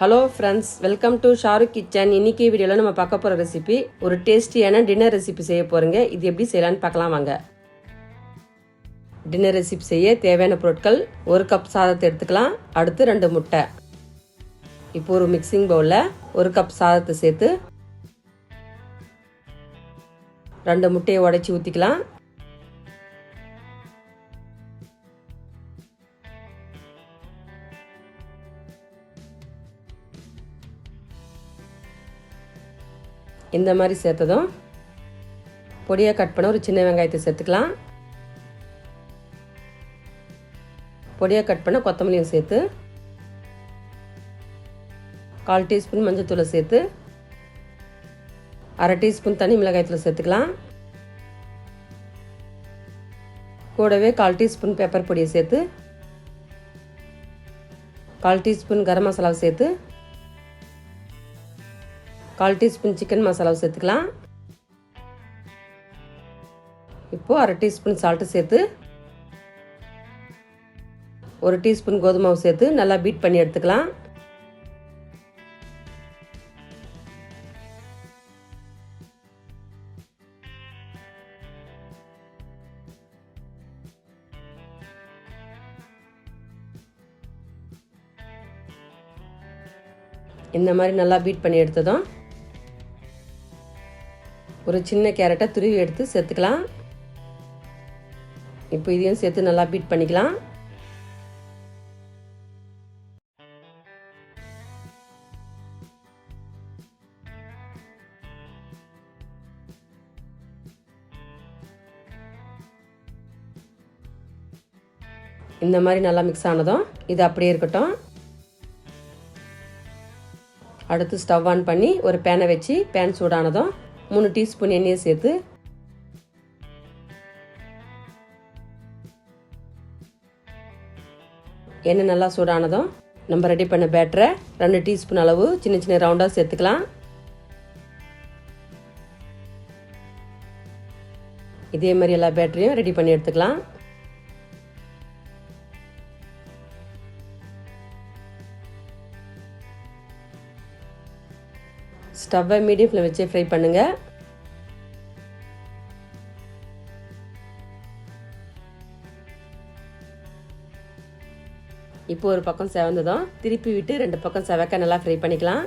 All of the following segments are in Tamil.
Hello friends welcome to Shahrukh kitchen இன்னைக்கு வீடியோவில் நம்ம பார்க்க போகிற ரெசிபி ஒரு டேஸ்டியான டின்னர் ரெசிபி செய்ய போகிறோங்க இது எப்படி செய்யலான்னு பார்க்கலாம் வாங்க. டின்னர் ரெசிபி செய்ய தேவையான பொருட்கள் ஒரு கப் சாதத்தை எடுத்துக்கலாம். அடுத்து ரெண்டு முட்டை. இப்போ ஒரு மிக்சிங் பவுலில் ஒரு கப் சாதத்தை சேர்த்து ரெண்டு முட்டையை உடைச்சி ஊற்றிக்கலாம் இந்த மாதிரி சேர்த்ததும் பொடியாக கட் பண்ண ஒரு சின்ன வெங்காயத்தை சேர்த்துக்கலாம். பொடியாக கட் பண்ண கொத்தமல்லியும் சேர்த்து கால் டீஸ்பூன் மஞ்சத்தூளை சேர்த்து அரை டீஸ்பூன் தனி மிளகாய்த்தூள் சேர்த்துக்கலாம். கூடவே கால் டீஸ்பூன் பெப்பர் பொடியை சேர்த்து கால் டீஸ்பூன் கரம் மசாலாவை சேர்த்து கால் டீஸ்பூன் சிக்கன் மசாலாவை சேர்த்துக்கலாம். இப்போது அரை டீஸ்பூன் சால்ட்டு சேர்த்து ஒரு டீஸ்பூன் கோதுமாவு சேர்த்து நல்லா பீட் பண்ணி எடுத்துக்கலாம். இந்த மாதிரி நல்லா பீட் பண்ணி எடுத்ததும் ஒரு சின்ன கேரட்டை துருவி எடுத்து சேர்த்துக்கலாம். இப்போ இதையும் சேர்த்து நல்லா பீட் பண்ணிக்கலாம். இந்த மாதிரி நல்லா மிக்ஸ் ஆனதும் இது அப்படியே இருக்கட்டும். அடுத்து ஸ்டவ் ஆன் பண்ணி ஒரு பேனை வச்சு பேன் சூடானதும் மூணு டீஸ்பூன் எண்ணெயை சேர்த்து எண்ணெய் நல்லா சூடானதும் நம்ம ரெடி பண்ண பேட்டரை ரெண்டு டீஸ்பூன் அளவு சின்ன சின்ன ரவுண்டாக சேர்த்துக்கலாம். இதே மாதிரி எல்லா பேட்டரியும் ரெடி பண்ணி எடுத்துக்கலாம். ஸ்டவ்வை மீடியம் ஃப்ளேம் வச்சே ஃப்ரை பண்ணுங்கள் இப்போ ஒரு பக்கம் செவந்ததும் திருப்பி விட்டு ரெண்டு பக்கம் செவக்க நல்லா ஃப்ரை பண்ணிக்கலாம்.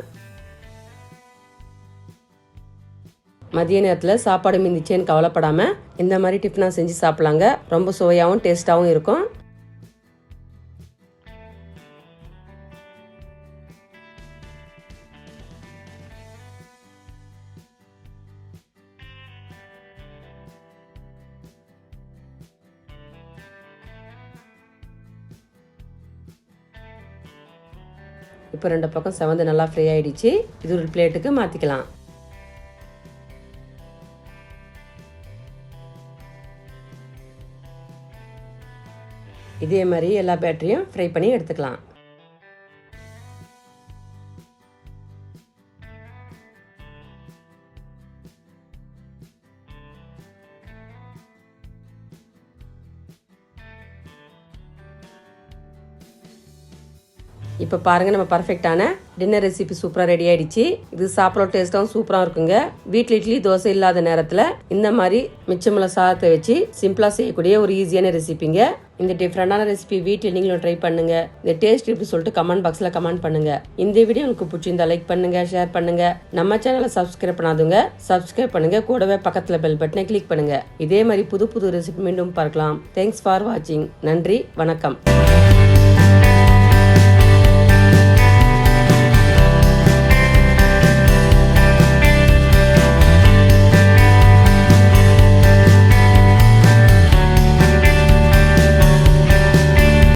மதிய நேரத்தில் சாப்பாடு மிந்திச்சேன்னு கவலைப்படாமல் இந்த மாதிரி டிஃபனாக செஞ்சு சாப்பிட்லாங்க. ரொம்ப சுவையாகவும் டேஸ்ட்டாகவும் இருக்கும். இப்போ ரெண்டு பக்கம் செவந்து நல்லா ஃப்ரீ ஆகிடுச்சு இது ஒரு பிளேட்டுக்கு மாற்றிக்கலாம் இதே மாதிரி எல்லா பேட்டரியும் ஃப்ரை பண்ணி எடுத்துக்கலாம். இப்போ பாருங்கள் நம்ம பர்ஃபெக்டான டின்னர் ரெசிபி சூப்பராக ரெடி ஆயிடுச்சு. இது சாப்பிட டேஸ்ட்டாகவும் சூப்பராக இருக்குங்க. வீட்டில் இட்லி தோசை இல்லாத நேரத்தில் இந்த மாதிரி மிச்சமுள்ள சாதத்தை வச்சு சிம்பிளாக செய்யக்கூடிய ஒரு ஈஸியான ரெசிபிங்க இந்த டிஃப்ரெண்டான ரெசிபி வீட்டில் நீங்களும் ட்ரை பண்ணுங்க. இந்த டேஸ்ட் எப்படி சொல்லிட்டு கமெண்ட் பாக்ஸில் கமெண்ட் பண்ணுங்க. இந்த வீடியோ உங்களுக்கு பிடிச்சிருந்தா லைக் பண்ணுங்க ஷேர் பண்ணுங்க. நம்ம சேனலை சப்ஸ்கிரைப் பண்ணாதவங்க சப்ஸ்கிரைப் பண்ணுங்க. கூடவே பக்கத்தில் பெல் பட்டனை கிளிக் பண்ணுங்க. இதே மாதிரி புது புது ரெசிபி மீண்டும் பார்க்கலாம். தேங்க்ஸ் ஃபார் வாட்சிங் நன்றி வணக்கம்.